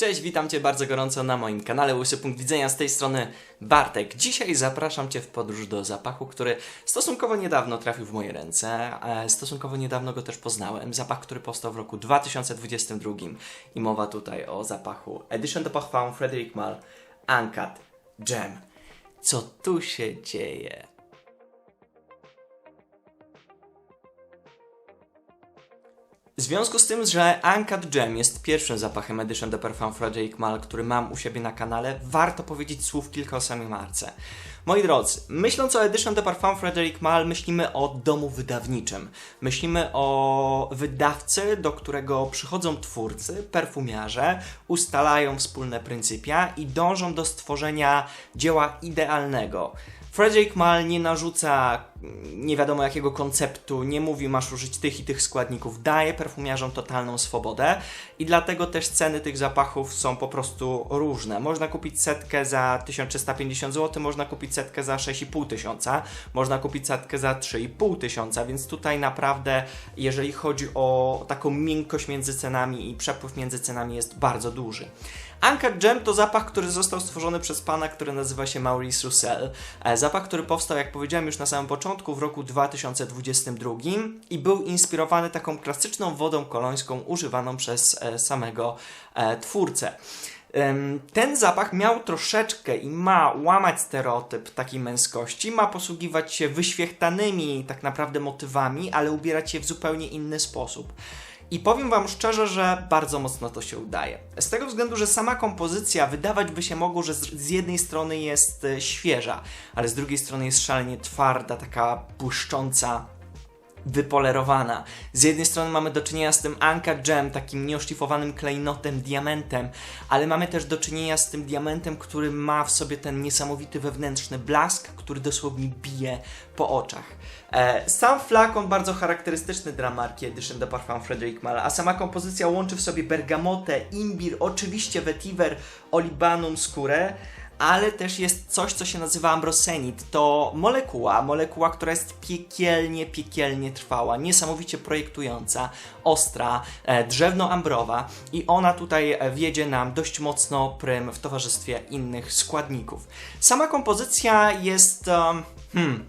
Cześć, witam Cię bardzo gorąco na moim kanale Łysy Punkt Widzenia, z tej strony Bartek. Dzisiaj zapraszam Cię w podróż do zapachu, który stosunkowo niedawno trafił w moje ręce, e, stosunkowo niedawno go też poznałem. Zapach, który powstał w roku 2022 i mowa tutaj o zapachu Edition de Parfum Frederic Mal Uncut Gem. Co tu się dzieje? W związku z tym, że Uncut Gem jest pierwszym zapachem Edition de Parfum Frederic Mal, który mam u siebie na kanale, warto powiedzieć słów kilka o samej marce. Moi drodzy, myśląc o Edition de Parfum Frederic Mal, myślimy o domu wydawniczym. Myślimy o wydawcy, do którego przychodzą twórcy, perfumiarze, ustalają wspólne pryncypia i dążą do stworzenia dzieła idealnego. Frederick Mal nie narzuca nie wiadomo jakiego konceptu, nie mówi masz użyć tych i tych składników, daje perfumiarzom totalną swobodę i dlatego też ceny tych zapachów są po prostu różne. Można kupić setkę za 1350 zł, można kupić setkę za 6,5 tysiąca, można kupić setkę za 3,5 tysiąca, więc tutaj naprawdę jeżeli chodzi o taką miękkość między cenami i przepływ między cenami jest bardzo duży. Uncut Gem to zapach, który został stworzony przez pana, który nazywa się Maurice Roussel. E, zapach, który powstał, jak powiedziałem już na samym początku, w roku 2022 i był inspirowany taką klasyczną wodą kolońską używaną przez e, samego e, twórcę. Ten zapach miał troszeczkę i ma łamać stereotyp takiej męskości, ma posługiwać się wyświechtanymi tak naprawdę motywami, ale ubierać się w zupełnie inny sposób. I powiem Wam szczerze, że bardzo mocno to się udaje. Z tego względu, że sama kompozycja wydawać by się mogło, że z, jednej strony jest e, świeża, ale z drugiej strony jest szalenie twarda, taka błyszcząca, wypolerowana. Z jednej strony mamy do czynienia z tym Anka Gem, takim nieoszlifowanym klejnotem, diamentem, ale mamy też do czynienia z tym diamentem, który ma w sobie ten niesamowity wewnętrzny blask, który dosłownie bije po oczach. E, sam flakon bardzo charakterystyczny dla marki Edition de Parfum Frederic Mal, a sama kompozycja łączy w sobie bergamotę, imbir, oczywiście vetiver, olibanum, skórę, ale też jest coś, co się nazywa ambrosenit. To molekuła, molekuła, która jest piekielnie, piekielnie trwała, niesamowicie projektująca, ostra, e, drzewno-ambrowa i ona tutaj wiedzie nam dość mocno prym w towarzystwie innych składników. Sama kompozycja jest... Hmm,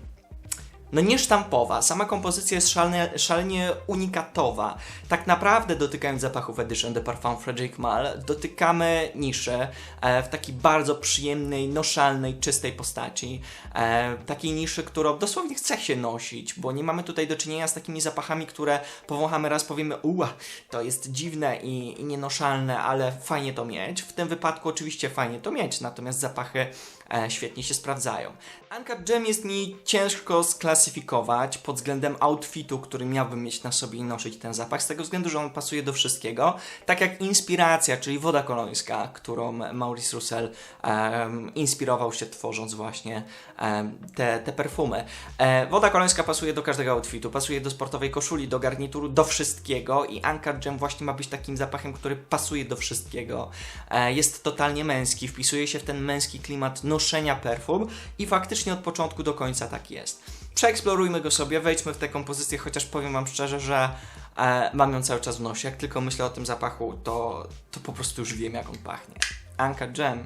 no niesztampowa. Sama kompozycja jest szalenie, szalenie unikatowa. Tak naprawdę dotykając zapachów Edition de Parfum Frederic Mal, dotykamy niszy e, w takiej bardzo przyjemnej, noszalnej, czystej postaci. E, takiej niszy, którą dosłownie chce się nosić, bo nie mamy tutaj do czynienia z takimi zapachami, które powąchamy raz, powiemy uła, to jest dziwne i, i nienoszalne, ale fajnie to mieć. W tym wypadku oczywiście fajnie to mieć, natomiast zapachy e, świetnie się sprawdzają. Uncut Gem jest mi ciężko sklasyfikować pod względem outfitu, który miałbym mieć na sobie i nosić ten zapach, z tego względu, że on pasuje do wszystkiego. Tak jak inspiracja, czyli woda kolońska, którą Maurice Russell um, inspirował się tworząc właśnie um, te, te perfumy. E, woda kolońska pasuje do każdego outfitu, pasuje do sportowej koszuli, do garnituru, do wszystkiego i Uncut Gem właśnie ma być takim zapachem, który pasuje do wszystkiego. E, jest totalnie męski, wpisuje się w ten męski klimat noszenia perfum i faktycznie od początku do końca tak jest. Przeeksplorujmy go sobie, wejdźmy w tę kompozycję, chociaż powiem Wam szczerze, że e, mam ją cały czas w nosie. Jak tylko myślę o tym zapachu, to, to po prostu już wiem, jak on pachnie. Anka Gem.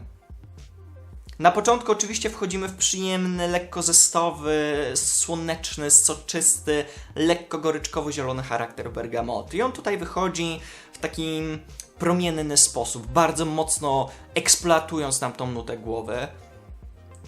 Na początku oczywiście wchodzimy w przyjemny, lekko zestowy, słoneczny, soczysty, lekko goryczkowo-zielony charakter bergamoty. I on tutaj wychodzi w takim promienny sposób, bardzo mocno eksploatując nam tą nutę głowy.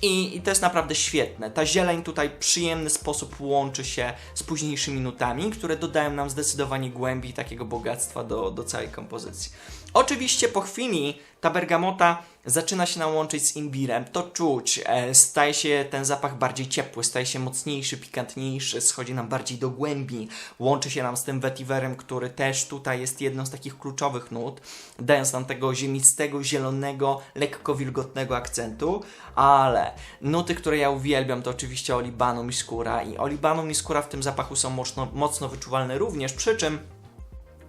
I, I, to jest naprawdę świetne. Ta zieleń tutaj w przyjemny sposób łączy się z późniejszymi nutami, które dodają nam zdecydowanie głębi takiego bogactwa do, do całej kompozycji. Oczywiście po chwili ta bergamota zaczyna się nam łączyć z imbirem. To czuć. E, staje się ten zapach bardziej ciepły, staje się mocniejszy, pikantniejszy, schodzi nam bardziej do głębi. Łączy się nam z tym vetiverem, który też tutaj jest jedną z takich kluczowych nut, dając nam tego ziemistego, zielonego, lekko wilgotnego akcentu. Ale nuty, które ja uwielbiam, to oczywiście olibanum i skóra. I olibanum i skóra w tym zapachu są mocno, mocno wyczuwalne również, przy czym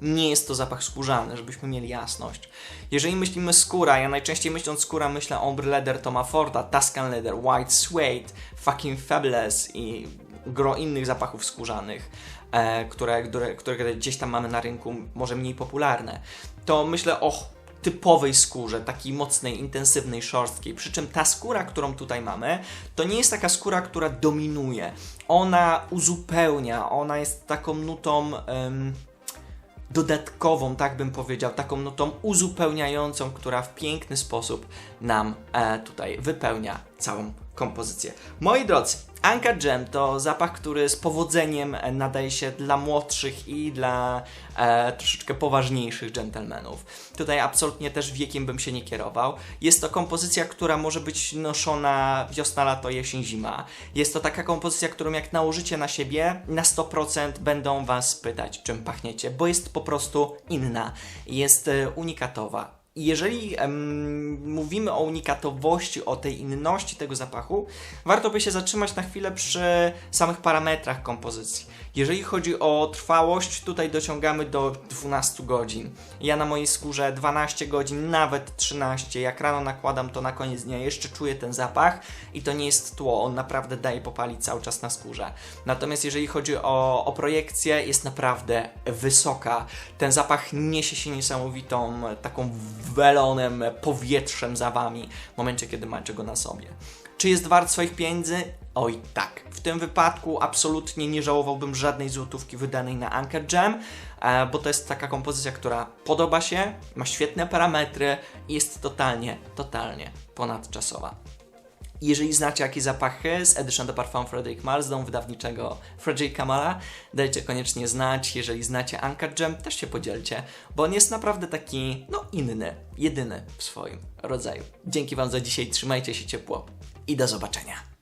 nie jest to zapach skórzany, żebyśmy mieli jasność. Jeżeli myślimy skóra, ja najczęściej myśląc skóra myślę Ombre Leather Toma Forda, Tuscan Leather, White Suede, Fucking Fabulous i gro innych zapachów skórzanych, e, które, które, które gdzieś tam mamy na rynku, może mniej popularne, to myślę o typowej skórze, takiej mocnej, intensywnej, szorstkiej. Przy czym ta skóra, którą tutaj mamy, to nie jest taka skóra, która dominuje. Ona uzupełnia, ona jest taką nutą. em, dodatkową, tak bym powiedział, taką nutą uzupełniającą, która w piękny sposób nam e, tutaj wypełnia całą kompozycję. Moi drodzy, Anka Gem to zapach, który z powodzeniem nadaje się dla młodszych i dla e, troszeczkę poważniejszych dżentelmenów. Tutaj absolutnie też wiekiem bym się nie kierował. Jest to kompozycja, która może być noszona wiosna, lato, jesień, zima. Jest to taka kompozycja, którą jak nałożycie na siebie, na 100% będą Was pytać, czym pachniecie, bo jest po prostu inna. Jest e, unikatowa. I jeżeli em, mówimy o unikatowości, o tej inności tego zapachu, warto by się zatrzymać na chwilę przy samych parametrach kompozycji. Jeżeli chodzi o trwałość, tutaj dociągamy do 12 godzin. Ja na mojej skórze 12 godzin, nawet 13. Jak rano nakładam to na koniec dnia, jeszcze czuję ten zapach i to nie jest tło, on naprawdę daje popalić cały czas na skórze. Natomiast jeżeli chodzi o, o projekcję, jest naprawdę wysoka. Ten zapach niesie się niesamowitą taką welonem, powietrzem za wami w momencie, kiedy macie go na sobie. Czy jest wart swoich pieniędzy? Oj tak. W tym wypadku absolutnie nie żałowałbym żadnej złotówki wydanej na Anchor Jam, e, bo to jest taka kompozycja, która podoba się, ma świetne parametry i jest totalnie, totalnie ponadczasowa. Jeżeli znacie jakieś zapachy z Edition de Parfum Frederic domu wydawniczego Frederica Mala, dajcie koniecznie znać. Jeżeli znacie Anchor Gem, też się podzielcie, bo on jest naprawdę taki, no inny, jedyny w swoim rodzaju. Dzięki Wam za dzisiaj, trzymajcie się ciepło i do zobaczenia.